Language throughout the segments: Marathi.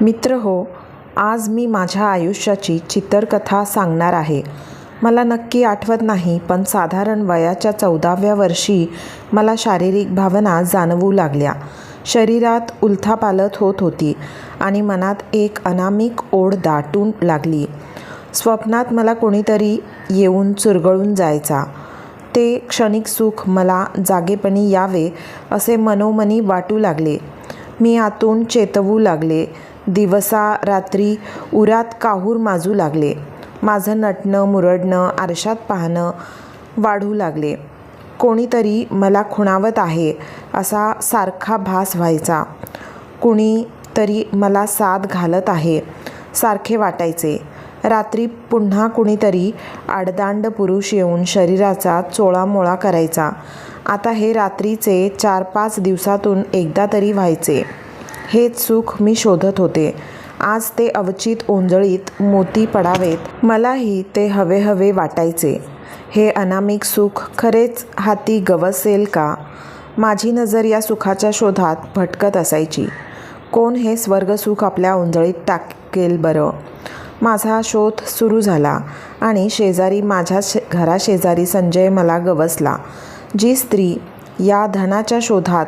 मित्र हो आज मी माझ्या आयुष्याची चित्रकथा सांगणार आहे. मला नक्की आठवत नाही पण साधारण वयाच्या चौदाव्या वर्षी मला शारीरिक भावना जाणवू लागल्या. शरीरात उलथापालथ होत होती आणि मनात एक अनामिक ओढ दाटून लागली. स्वप्नात मला कोणीतरी येऊन चुरगळून जायचा. ते क्षणिक सुख मला जागेपणी यावे असे मनोमनी वाटू लागले. मी आतून चेतवू लागले. दिवसा रात्री उरात काहूर माजू लागले. माझं नटणं मुरडणं आरशात पाहणं वाढू लागले. कोणीतरी मला खुणावत आहे असा सारखा भास व्हायचा. कुणीतरी मला साथ घालत आहे सारखे वाटायचे. रात्री पुन्हा कुणीतरी आडदांड पुरुष येऊन शरीराचा चोळामोळा करायचा. आता हे रात्रीचे चार पाच दिवसातून एकदा तरी व्हायचे. हेच सुख मी शोधत होते. आज ते अवचित ओंजळीत मोती पडावेत. मलाही ते हवे हवे वाटायचे. हे अनामिक सुख खरेच हाती गवसेल का? माझी नजर या सुखाच्या शोधात भटकत असायची. कोण हे स्वर्गसुख आपल्या ओंजळीत टाकेल बरं? माझा शोध सुरू झाला आणि शेजारी माझ्या शे घराशेजारी संजय मला गवसला. जी स्त्री या धनाच्या शोधात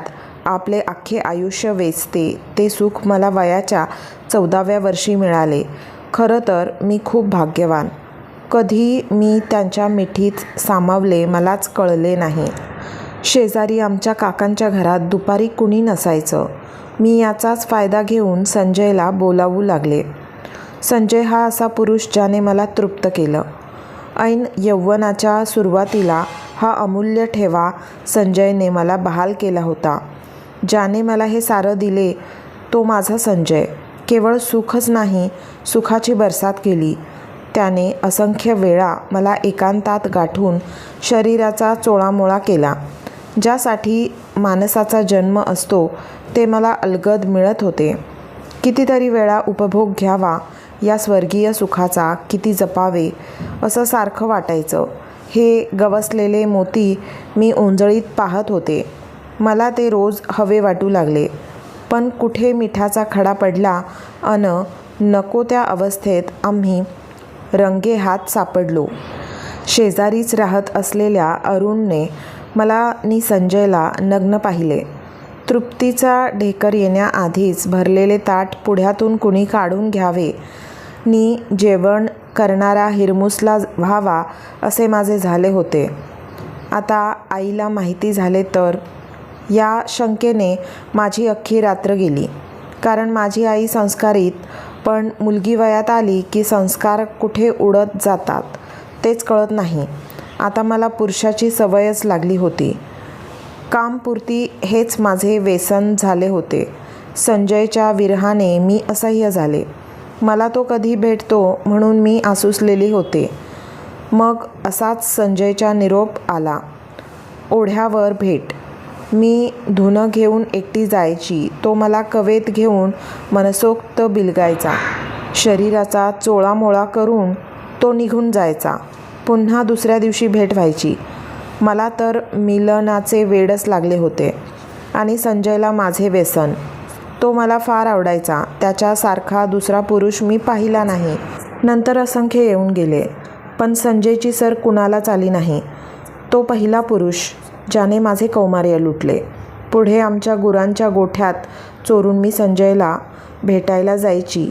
आपले अख्खे आयुष्य वेचते. ते सुख मला वयाच्या चौदाव्या वर्षी मिळाले. खरं तर मी खूप भाग्यवान. कधी मी त्यांच्या मिठीत सामावले मलाच कळले नाही. शेजारी आमच्या काकांच्या घरात दुपारी कुणी नसायचं. मी याचाच फायदा घेऊन संजयला बोलावू लागले. संजय हा असा पुरुष ज्याने मला तृप्त केलं. ऐन यौवनाच्या सुरुवातीला हा अमूल्य ठेवा संजयने मला बहाल केला होता. ज्याने मला हे सारं दिले तो माझा संजय. केवळ सुखच नाही सुखाची बरसात केली. त्याने असंख्य वेळा मला एकांतात गाठून शरीराचा चोळामोळा केला. ज्यासाठी माणसाचा जन्म असतो ते मला अलगद मिळत होते. कितीतरी वेळा उपभोग घ्यावा या स्वर्गीय सुखाचा किती जपावे असं सारखं वाटायचं. हे गवसलेले मोती मी ओंजळीत पाहत होते. मला ते रोज हवे वाटू लागले. पण कुठे मिठाचा खडा पडला अन नको त्या अवस्थेत आम्ही रंगे हात सापडलो. शेजारीच राहत असलेल्या अरुणने मला नि संजयला नग्न पाहिले. तृप्तीचा ढेकर येण्याआधीच भरलेले ताट पुढ्यातून कुणी काढून घ्यावे? नी जेवण करणारा हिरमुसला व्हावा असे माझे झाले होते. आता आईला माहिती झाले तर या शंकेने माझी अख्खी रात्र गेली. कारण माझी आई संस्कारित पण मुलगी वयात आली की संस्कार कुठे उडत जातात तेच कळत नाही. आता मला पुरुषाची सवयच लागली होती. कामपुरती हेच माझे व्यसन झाले होते. संजयच्या विरहाने मी असह्य झाले. मला तो कधी भेटतो म्हणून मी आसुसलेली होते. मग असाच संजयचा निरोप आला. ओढ्यावर भेट. मी धुणं घेऊन एकटी जायची. तो मला कवेत घेऊन मनसोक्त बिलगायचा. शरीराचा चोळामोळा करून तो निघून जायचा. पुन्हा दुसऱ्या दिवशी भेट व्हायची. मला तर मिलनाचे वेडच लागले होते आणि संजयला माझे व्यसन. तो मला फार आवडायचा. त्याच्यासारखा दुसरा पुरुष मी पाहिला नाही. नंतर असंख्य येऊन गेले. पण संजयची सर कुणालाच आली नाही. तो पहिला पुरुष ज्याने माझे कौमार्य लुटले. पुढे आमच्या गुरांच्या गोठ्यात चोरून मी संजयला भेटायला जायची.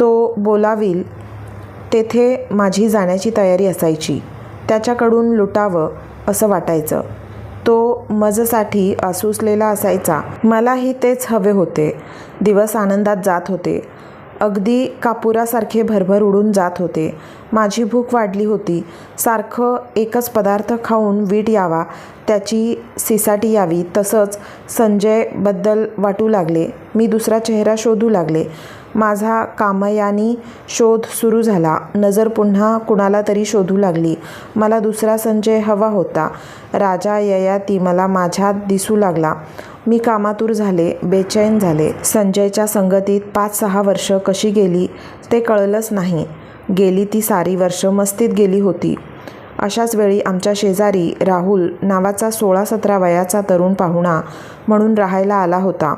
तो बोलावील तेथे माझी जाण्याची तयारी असायची. त्याच्याकडून लुटावं असं वाटायचं. तो मजसाठी आसुसलेला असायचा. मलाही तेच हवे होते. दिवस आनंदात जात होते. अगदी कापुरासारखे भरभर उडून जात होते. माझी भूक वाढली होती. सारखं एकच पदार्थ खाऊन वीट यावा त्याची सिसाटी यावी तसंच संजयबद्दल वाटू लागले. मी दुसरा चेहरा शोधू लागले. माझा कामयानी शोध सुरू झाला. नजर पुन्हा कुणाला तरी शोधू लागली. मला दुसरा संजय हवा होता. राजा ययाती मला माझ्यात दिसू लागला. मी कामातूर झाले बेचैन झाले. संजयच्या संगतीत पाच सहा वर्ष कशी गेली ते कळलंच नाही. गेली ती सारी वर्ष मस्तीत गेली होती. अशाच वेळी आमच्या शेजारी राहुल नावाचा सोळा सतरा वयाचा तरुण पाहुणा म्हणून राहायला आला होता.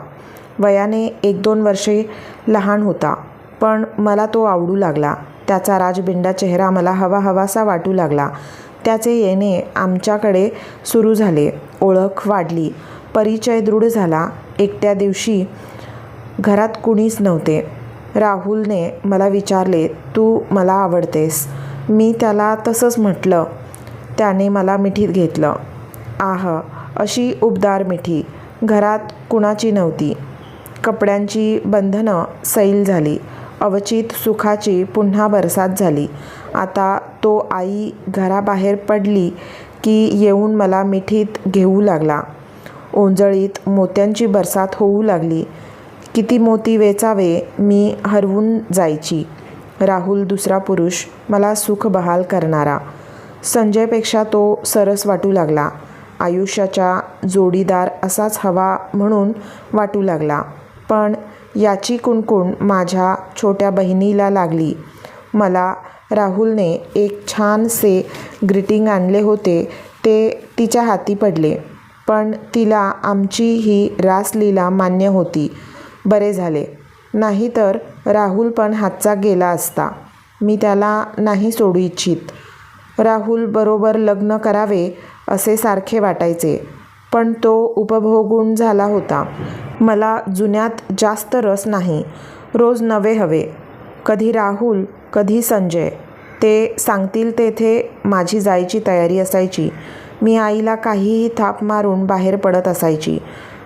वयाने एक दोन वर्षे लहान होता पण मला तो आवडू लागला. त्याचा राजबिंडा चेहरा मला हवा हवासा वाटू लागला. त्याचे येणे आमच्याकडे सुरू झाले. ओळख वाढली. परिचय दृढ झाला. एकट्या दिवशी घरात कुणीच नव्हते. राहुलने मला विचारले तू मला आवडतेस. मी त्याला तसंच म्हटलं. त्याने मला मिठीत घेतलं. आह अशी उबदार मिठी. घरात कुणाची नव्हती. कपड्यांची बंधनं सैल झाली. अवचित सुखाची पुन्हा बरसात झाली. आता तो आई घराबाहेर पडली की येऊन मला मिठीत घेऊ लागला. ओंजळीत मोत्यांची बरसात होऊ लागली. किती मोती वेचावे मी हरवून जायची. राहुल दुसरा पुरुष मला सुख बहाल करणारा. संजयपेक्षा तो सरस वाटू लागला. आयुष्याचा जोडीदार असाच हवा म्हणून वाटू लागला. पण याची कुणकुण माझ्या छोट्या बहिणीला लागली. मला राहुलने एक छानसे ग्रीटिंग आणले होते. ते तिच्या हाती पडले. पण तिला आमची ही रासलीला मान्य होती. बरे झाले. नाहीतर राहुल पण हातचा गेला असता. मी त्याला नाही सोडू इच्छित. राहुल बरोबर लग्न करावे असे सारखे वाटायचे पण तो उपभोगून झाला होता. मला जुन्यात जास्त रस नाही. रोज नवे हवे. कधी राहुल कधी संजय. ते सांगतील तेथे माझी जायची तयारी असायची. मी आईला काहीही थाप मारून बाहेर पडत असायची.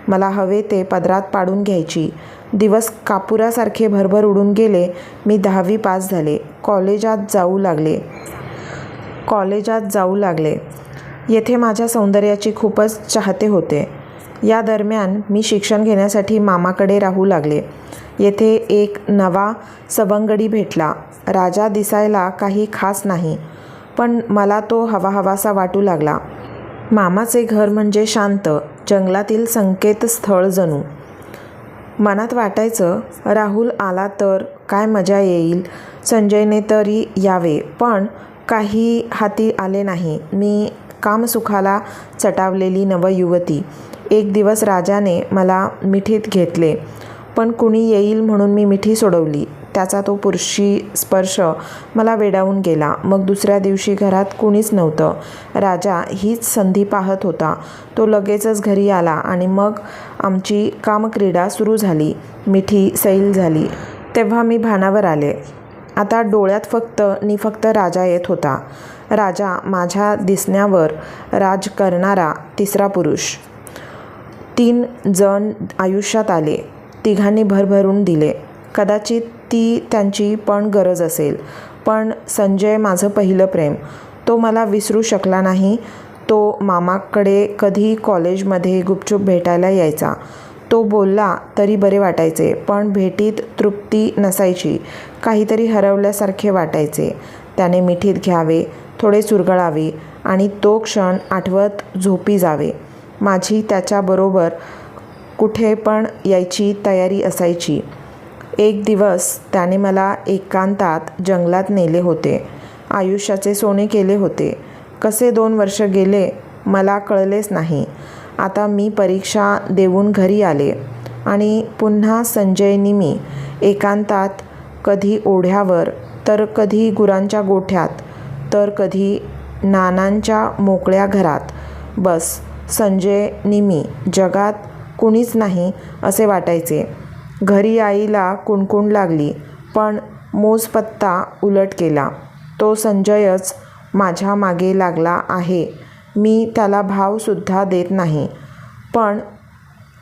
मला हवे ते पदरात पाडून घ्यायची. दिवस कापुरासारखे भरभर उडून गेले. मी दहावी पास झाले. कॉलेजात जाऊ लागले. कॉलेजात जाऊ लागले. येथे माझ्या सौंदर्याची खूपच चाहते होते. या दरम्यान मी शिक्षण घेण्यासाठी मामाकडे राहू लागले. येथे एक नवा सवंगडी भेटला. राजा दिसायला काही खास नाही पण मला तो हवा हवासा वाटू लागला. मामाचे घर म्हणजे शांत जंगलातील संकेतस्थळ जणू. मनात वाटायचं राहुल आला तर काय मजा येईल? संजयने तरी यावे पण काही हाती आले नाही. मी कामसुखाला चटावलेली नवयुवती. एक दिवस राजाने मला मिठीत घेतले पण कुणी येईल म्हणून मी मिठी सोडवली. त्याचा तो पुरुषी स्पर्श मला वेडावून गेला. मग दुसऱ्या दिवशी घरात कुणीच नव्हतं. राजा हीच संधी पाहत होता. तो लगेचच घरी आला आणि मग आमची कामक्रीडा सुरू झाली. मिठी सैल झाली. तेव्हा मी भानावर आले. आता डोळ्यात फक्त नि फक्त राजा येत होता. राजा माझ्या दिसण्यावर राज करणारा तिसरा पुरुष. तीन जण आयुष्यात आले. तिघांनी भरभरून दिले. कदाचित ती त्यांची पण गरज असेल. पण संजय माझं पहिलं प्रेम. तो मला विसरू शकला नाही. तो मामाकडे कधी कॉलेजमध्ये गुपचूप भेटायला यायचा. तो बोलला तरी बरे वाटायचे पण भेटीत तृप्ती नसायची. काहीतरी हरवल्यासारखे वाटायचे. त्याने मिठीत घ्यावे थोडे चुरगळावे आणि तो क्षण आठवत झोपी जावे. माझी त्याच्याबरोबर कुठे पण यायची तयारी असायची. एक दिवस त्याने मला एकांतात जंगलात नेले होते. आयुष्याचे सोने केले होते. कसे दोन वर्ष गेले मला कळलेच नाही. आता मी परीक्षा देऊन घरी आले आणि पुन्हा संजयनी मी एकांतात कधी ओढ्यावर तर कधी गुरांच्या गोठ्यात तर कधी नानांच्या मोकळ्या घरात. बस संजय निमी जगात कुणीच नाही असे वाटायचे. घरी आईला कुणकुण लागली पण मोजपत्ता उलट केला. तो संजयच माझ्या मागे लागला आहे. मी त्याला भावसुद्धा देत नाही. पण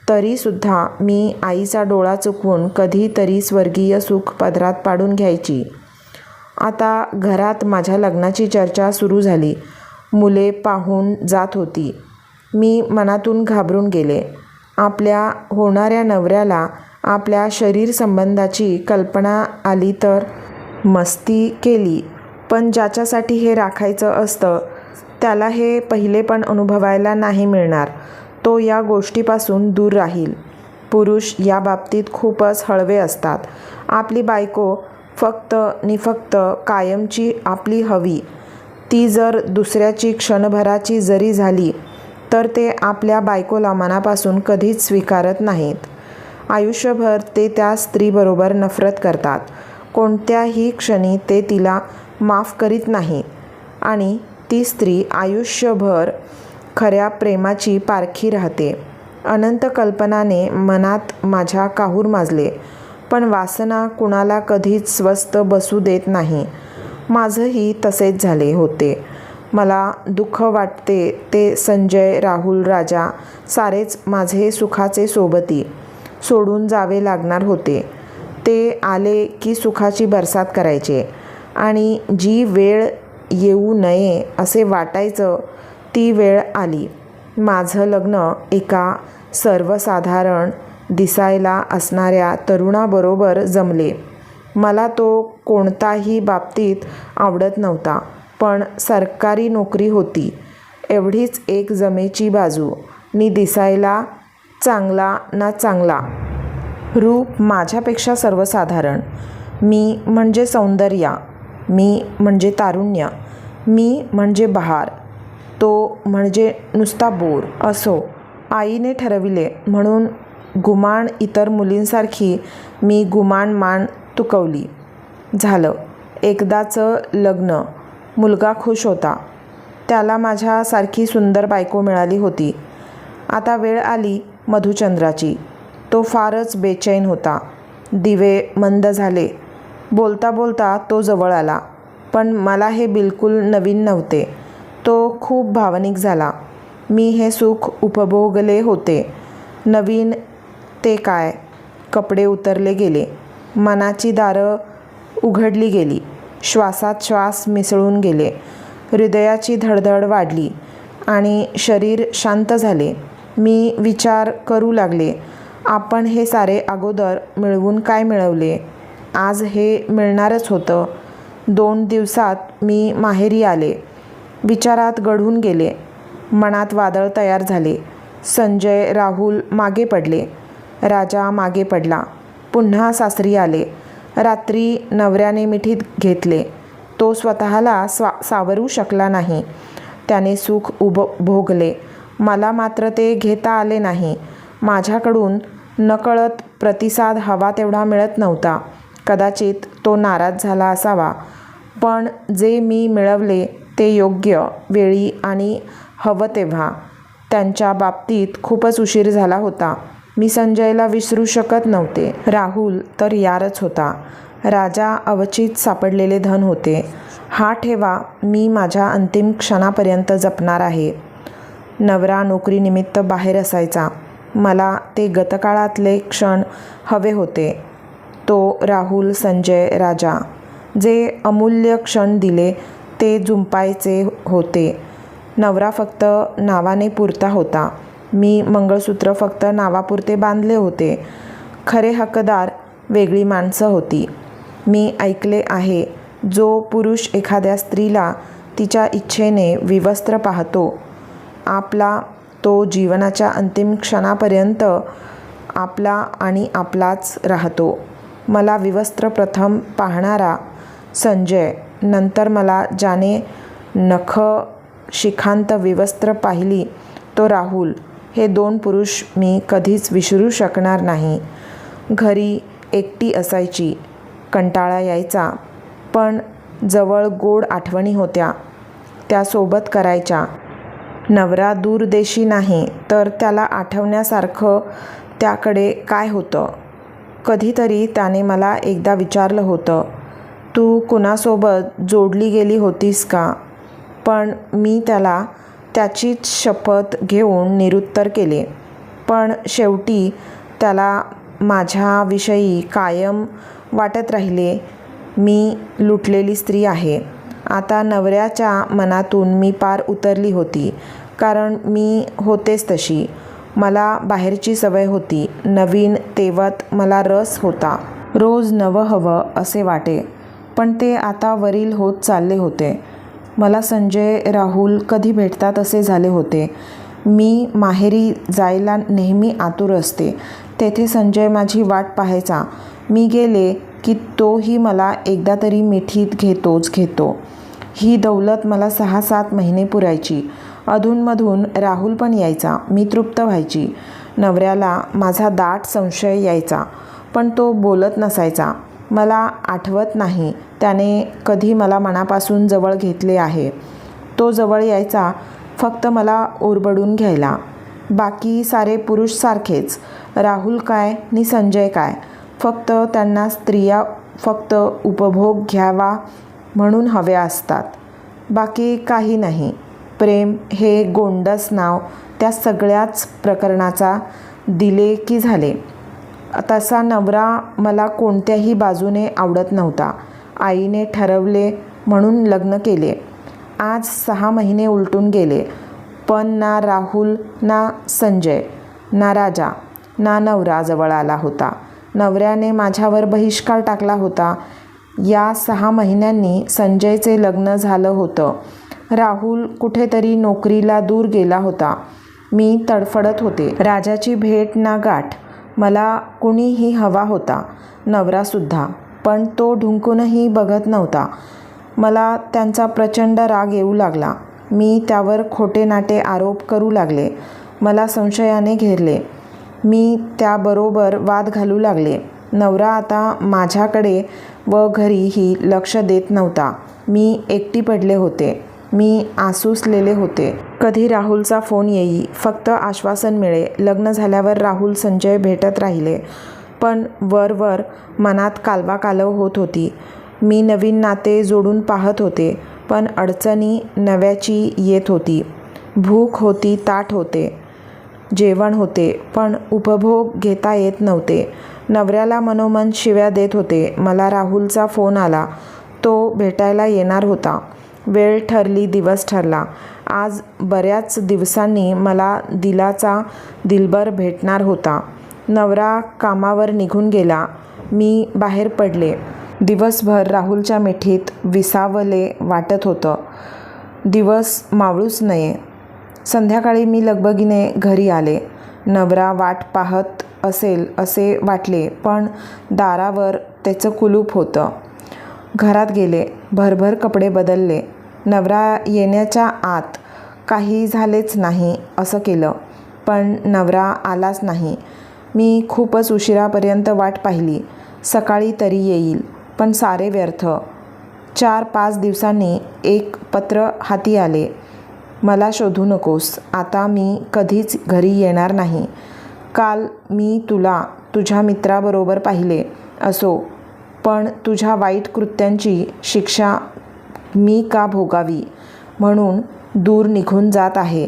तरीसुद्धा मी आईचा डोळा चुकवून कधीतरी स्वर्गीय सुख पदरात पाडून घ्यायची. आता घरात माझ्या लग्नाची चर्चा सुरू झाली. मुले पाहून जात होती. मी मनातून घाबरून गेले. आपल्या होणाऱ्या नवऱ्याला आपल्या शरीर संबंधाची कल्पना आली तर? मस्ती केली. पण ज्याच्यासाठी हे राखायचं असतं त्याला हे पहिले पण अनुभवायला नाही मिळणार. तो या गोष्टीपासून दूर राहील. पुरुष या बाबतीत खूपच हळवे असतात. आपली बायको फक्त नि फक्त कायमची आपली हवी. ती जर दुसऱ्याची क्षणभराची जरी झाली तर ते आपल्या बायकोला मनापासून कधीच स्वीकारत नाहीत. आयुष्यभर ते त्या स्त्रीबरोबर नफरत करतात. कोणत्याही क्षणी ते तिला माफ करीत नाही. आणि ती स्त्री आयुष्यभर खऱ्या प्रेमाची पारखी राहते. अनंत कल्पनाने मनात माझ्या काहूर माजले पण वासना कुणाला कधीच स्वस्त बसू देत नाही. माझंही तसेच झाले होते. मला दुःख वाटते ते संजय राहुल राजा सारेच माझे सुखाचे सोबती. सोडून जावे लागणार होते. ते आले की सुखाची बरसात करायचे. आणि जी वेळ येऊ नये असे वाटायचं ती वेळ आली. माझं लग्न एका सर्वसाधारण दिसायला असणाऱ्या तरुणाबरोबर जमले. मला तो कोणताही बाबतीत आवडत नव्हता पण सरकारी नोकरी होती. एवढीच एक जमेची बाजू. मी दिसायला चांगला ना चांगला. रूप माझ्यापेक्षा सर्वसाधारण. मी म्हणजे सौंदर्या. मी म्हणजे तारुण्य. मी म्हणजे बहार. तो म्हणजे नुसता बोर. असो. आईने ठरविले म्हणून गुमान इतर मुलींसारखी मी गुमान मान तुकवली. झालं. एकदाचं लग्न. मुलगा खुश होता. त्याला माझ्यासारखी सुंदर बायको मिळाली होती. आता वेळ आली. मधुचंद्राची. तो फारच बेचैन होता. दिवे मंद झाले. बोलता बोलता तो जवळ आला. पण मला हे बिलकुल नवीन नव्हते. तो खूप भावनिक झाला. मी हे सुख उपभोगले होते. नवीन ते काय? कपडे उतरले गेले. मनाची दारं उघडली गेली. श्वासात श्वास मिसळून गेले. हृदयाची धडधड वाढली आणि शरीर शांत झाले. मी विचार करू लागले. आपण हे सारे अगोदर मिळवून काय मिळवले? आज हे मिळणारच होतं. दोन दिवसात मी माहेरी आले. विचारात गढून गेले. मनात वादळ तयार झाले. संजय राहुल मागे पडले. राजा मागे पडला. पुन्हा सासरी आले. रात्री नवऱ्याने मिठीत घेतले. तो स्वतःला स्वा सावरू शकला नाही. त्याने सुख उभ भोगले. मला मात्र ते घेता आले नाही. माझ्याकडून नकळत प्रतिसाद हवा तेवढा मिळत नव्हता. कदाचित तो नाराज झाला असावा. पण जे मी मिळवले ते योग्य वेळी आणि हवं तेव्हा. त्यांच्या बाबतीत खूपच उशीर झाला होता. मी संजयला विसरू शकत नव्हते. राहुल तर यारच होता. राजा अवचित सापडलेले धन होते. हा ठेवा मी माझ्या अंतिम क्षणापर्यंत जपणार आहे. नवरा नोकरीनिमित्त बाहेर असायचा. मला ते गतकाळातले क्षण हवे होते. तो राहुल संजय राजा. जे अमूल्य क्षण दिले ते जुंपायचे होते. नवरा फक्त नावाने पुरता होता. मी मंगळसूत्र फक्त नावापुरते बांधले होते. खरे हक्कदार वेगळी माणसं होती. मी ऐकले आहे जो पुरुष एखाद्या स्त्रीला तिच्या इच्छेने विवस्त्र पाहतो आपला तो जीवनाच्या अंतिम क्षणापर्यंत आपला आणि आपलाच राहतो. मला विवस्त्र प्रथम पाहणारा संजय नंतर मला ज्याने नख शिखांत विवस्त्र पाहिली तो राहुल. हे दोन पुरुष मी कधीच विसरू शकणार नाही. घरी एकटी असायची कंटाळा यायचा पण जवळ गोड आठवणी होत्या. त्या सोबत करायच्या. नवरा दूरदेशी नाही तर त्याला आठवण्यासारखं त्याकडे काय होतं? कधीतरी त्याने मला एकदा विचारलं होतं तू कुणासोबत जोडली गेली होतीस का पण मी त्याला त्याचीच शपथ घेऊन निरुत्तर केले. पण शेवटी त्याला माझ्याविषयी कायम वाटत राहिले मी लुटलेली स्त्री आहे. आता नवऱ्याच्या मनातून मी पार उतरली होती. कारण मी होतेच तशी. मला बाहेरची सवय होती. नवीन तेवत मला रस होता. रोज नवं हवं असे वाटे. पण ते आता वरील होत चालले होते. मला संजय राहुल कधी भेटतात असे झाले होते. मी माहेरी जायला नेहमी आतुर असते. तेथे संजय माझी वाट पाहायचा. मी गेले की तोही मला एकदा तरी मिठीत घेतोच घेतो. ही दौलत मला सहा सात महिने पुरायची. अधूनमधून राहुल पण यायचा मी तृप्त व्हायची. नवऱ्याला माझा दाट संशय यायचा पण तो बोलत नसायचा. मला आठवत नाही त्याने कधी मला मनापासून जवळ घेतले आहे. तो जवळ यायचा फक्त मला ओरबडून घ्यायला. बाकी सारे पुरुष सारखेच. राहुल काय नि संजय काय? फक्त त्यांना स्त्रिया फक्त उपभोग घ्यावा म्हणून हव्या असतात. बाकी काही नाही. प्रेम हे गोंडस नाव त्या सगळ्याच प्रकरणाचा दिले की झाले. तसा नवरा मला कोणत्याही बाजूने आवडत नव्हता. आईने ठरवले म्हणून लग्न केले. आज सहा महिने उलटून गेले. पण ना राहुल ना संजय ना राजा ना नवरा जवळ आला होता. नवऱ्याने माझ्यावर बहिष्कार टाकला होता. या सहा महिन्यांनी संजयचे लग्न झालं होतं. राहुल कुठेतरी नोकरीला दूर गेला होता. मी तडफडत होते. राजाची भेट ना गाठ मला कुणीही हवा होता. नवरासुद्धा पण तो ढुंकूनही बघत नव्हता. मला त्यांचा प्रचंड राग येऊ लागला. मी त्यावर खोटे नाटे आरोप करू लागले. मला संशयाने घेरले. मी त्याबरोबर वाद घालू लागले. नवरा आता माझ्याकडे व घरीही लक्ष देत नव्हता. मी एकटी पडले होते. मी आसूसलेले होते. कधी राहुलचा फोन येई फक्त आश्वासन मिळे. लग्न झाल्यावर राहुल संजय भेटत राहिले. पण वरवर मनात कालवा कालव होत होती. मी नवीन नाते जोडून पाहत होते पण अडचणी नव्याची येत होती. भूक होती ताट होते. जेवण होते पण उपभोग घेता येत नव्हते. नवऱ्याला मनोमन शिव्या देत होते. मला राहुलचा फोन आला. तो भेटायला येणार होता. वेळ ठरली दिवस ठरला. आज बऱ्याच दिवसांनी मला दिलाचा दिलबर भेटणार होता. नवरा कामावर निघून गेला. मी बाहेर पडले. दिवसभर राहुलच्या मिठीत विसावले वाटत होतं. दिवस मावळूच नये. संध्याकाळी मी लगबगीने घरी आले. नवरा वाट पाहत असेल असे वाटले पण दारावर त्याचं कुलूप होतं. घरात गेले भरभर कपडे बदलले. नवरा येण्याच्या आत काही झालेच नाही असं केलं पण नवरा आलाच नाही. मी खूपच उशिरापर्यंत वाट पाहिली. सकाळी तरी येईल पण सारे व्यर्थ. चार पाच दिवसांनी एक पत्र हाती आले. मला शोधू नकोस. आता मी कधीच घरी येणार नाही. काल मी तुला तुझ्या मित्राबरोबर पाहिले असो पण तुझ्या वाईट कृत्यांची शिक्षा मी का भोगावी? म्हणून दूर निघून जात आहे.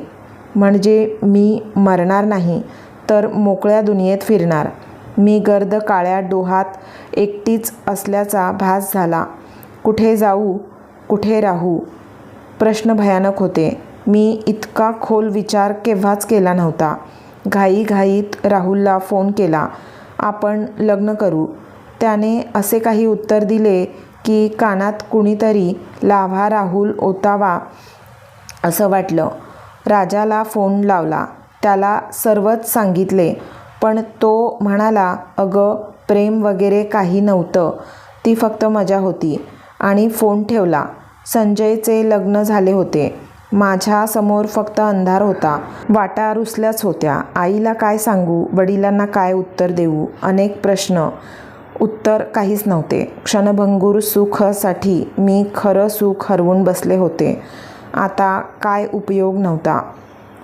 म्हणजे मी मरणार नाही तर मोकळ्या दुनियेत फिरणार. मी गर्द काळ्या डोहात एकटीच असल्याचा भास झाला. कुठे जाऊ कुठे राहू? प्रश्न भयानक होते. मी इतका खोल विचार केव्हाच केला नव्हता. घाईघाईत राहुलला फोन केला आपण लग्न करू. त्याने असे काही उत्तर दिले की कानात कुणीतरी लाभा राहुल ओतावा असं वाटलं. राजाला फोन लावला. त्याला सर्वच सांगितले पण तो म्हणाला अगं प्रेम वगैरे काही नव्हतं. ती फक्त मजा होती. आणि फोन ठेवला. संजयचे लग्न झाले होते. माझ्यासमोर फक्त अंधार होता. वाटा रुसल्याच होत्या. आईला काय सांगू? वडिलांना काय उत्तर देऊ? अनेक प्रश्न. उत्तर काहीच नव्हते. क्षणभंगूर सुखासाठी मी खरं सुख हरवून बसले होते. आता काय उपयोग नव्हता.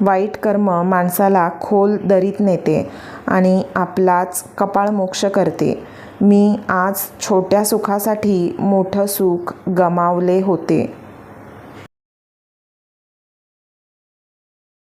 वाईट कर्म माणसाला खोल दरीत नेते आणि आपलाच कपाळ मोक्ष करते. मी आज छोट्या सुखासाठी मोठं सुख गमावले होते.